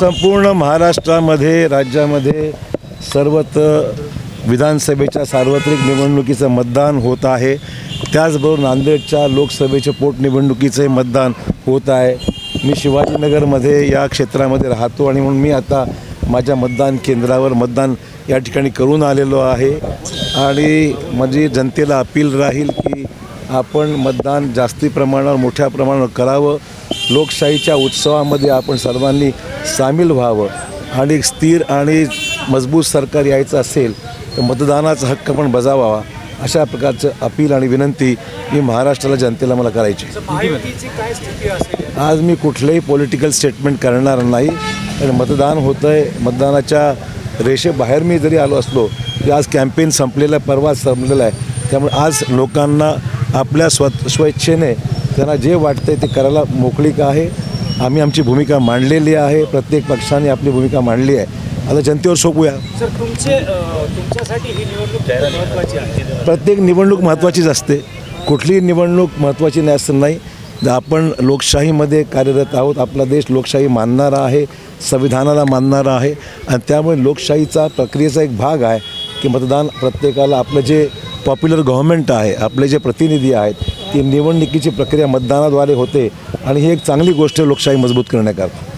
संपूर्ण महाराष्ट्रामध्ये राज्यामध्ये सर्वत्र विधानसभेच्या सार्वत्रिक निवडणुकीचं मतदान होत आहे. त्याचबरोबर नांदेडच्या लोकसभेच्या पोटनिवडणुकीचे मतदान होत आहे. मी शिवाजीनगरमध्ये या क्षेत्रामध्ये राहतो आणि म्हणून मी आता माझ्या मतदान केंद्रावर मतदान या ठिकाणी करून आलेलो आहे. आणि माझी जनतेला अपील राहील की आपण मतदान जास्ती प्रमाणावर मोठ्या प्रमाणावर करावं. लोकशाहीच्या उत्सवामध्ये आपण सर्वांनी सामील व्हावं. आणि स्थिर आणि मजबूत सरकार यायचं असेल तर मतदानाचा हक्क पण बजावावा. अशा प्रकारचं अपील आणि विनंती मी महाराष्ट्राला जनतेला मला करायची. आज मी कुठलंही पॉलिटिकल स्टेटमेंट करणार नाही. आणि मतदान होतं आहे मतदानाच्या रेषेबाहेर मी जरी आलो असलो तरी आज कॅम्पेन संपलेलं आहे परवा संपलेलं आहे. त्यामुळे आज लोकांना आपल्या स्व स्वेच्छेने त्यांना जे वाटतं ते करायला मोकळीक आहे. आम्ही आमची भूमिका मांडलेली आहे. प्रत्येक पक्षाने आपली भूमिका मांडली आहे. आता जनतेवर सोपूया प्रत्येक निवडणूक महत्त्वाचीच असते. कुठलीही निवडणूक महत्त्वाची नाही. असं नाही आपण लोकशाहीमध्ये कार्यरत आहोत. आपला देश लोकशाही मानणारा आहे. संविधानाला मानणारा आहे. आणि त्यामुळे लोकशाहीचा प्रक्रियेचा एक भाग आहे की मतदान प्रत्येकाला आपलं जे पॉप्युलर गव्हर्नमेंट आहे आपले जे प्रतिनिधी आहेत ती निवडणुकीची प्रक्रिया मतदानाद्वारे होते आणि ही एक चांगली गोष्ट लोकशाही मजबूत करण्याकरता.